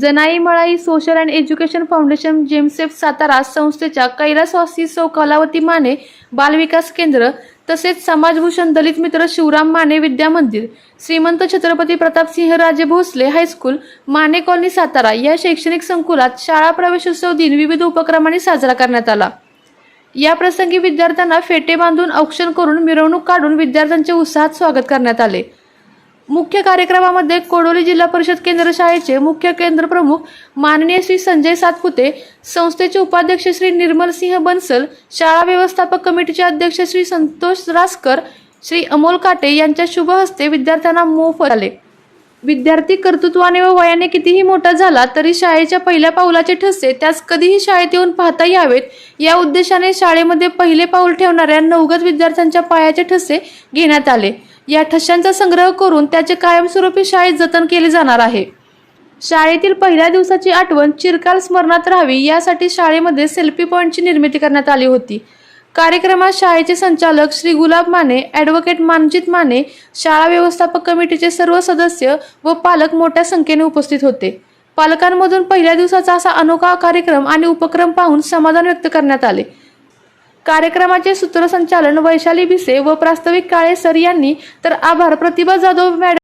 Janai Malai social and education foundation जेमसेफ Satara संस्थेच्या कैलासवासी सौ कलावती माने बालविकास केंद्र तसेच समाजभूषण दलित मित्र शिवराम माने विद्या मंदिर Shrimant Chhatrapati Pratapsinh Raje Bhosale high school Mane colony Satara या शैक्षणिक संकुलात शाळा प्रवेशोत्सव दिन विविध उपक्रमांनी साजरा करण्यात आला. या प्रसंगी विद्यार्थ्यांना फेटे बांधून औक्षण करून मिरवणूक काढून विद्यार्थ्यांचे उत्साहात स्वागत करण्यात आले. मुख्य कार्यक्रमामध्ये कोडोली जिल्हा परिषद केंद्र शाळेचे मुख्य केंद्र प्रमुख माननीय श्री संजय सातपुते संस्थेचे उपाध्यक्ष श्री निर्मल सिंह बन्सल शाळा व्यवस्थापक कमिटीचे अध्यक्ष श्री संतोष रासकर श्री अमोल काटे यांच्या शुभ हस्ते विद्यार्थ्यांना मोफत आले विद्यार्थी कर्तृत्वाने व वयाने कितीही मोठा झाला तरी शाळेच्या पहिल्या पाऊलाचे ठसे त्यास कधीही शाळेत येऊन पाहता यावेत. या उद्देशाने शाळेमध्ये पहिले पाऊल ठेवणाऱ्या नवगत विद्यार्थ्यांच्या पायाचे ठसे घेण्यात आले. या ठशांचा संग्रह करून त्याचे कायमस्वरूपी शाळेत जतन केले जाणार आहे. शाळेतील पहिल्या दिवसाची आठवण चिरकाल स्मरणात राहावी यासाठी शाळेमध्ये सेल्फी पॉईंटची निर्मिती करण्यात आली होती. कार्यक्रमात शाळेचे संचालक श्री गुलाब माने ॲडव्होकेट मानजित माने शाळा व्यवस्थापक कमिटीचे सर्व सदस्य व पालक मोठ्या संख्येने उपस्थित होते. पालकांमधून पहिल्या दिवसाचा असा अनोखा कार्यक्रम आणि उपक्रम पाहून समाधान व्यक्त करण्यात आले. कार्यक्रमाचे सूत्रसंचालन वैशाली भिसे व प्रास्ताविक काळे सर यांनी. तर आभार प्रतिभा जाधव मॅडम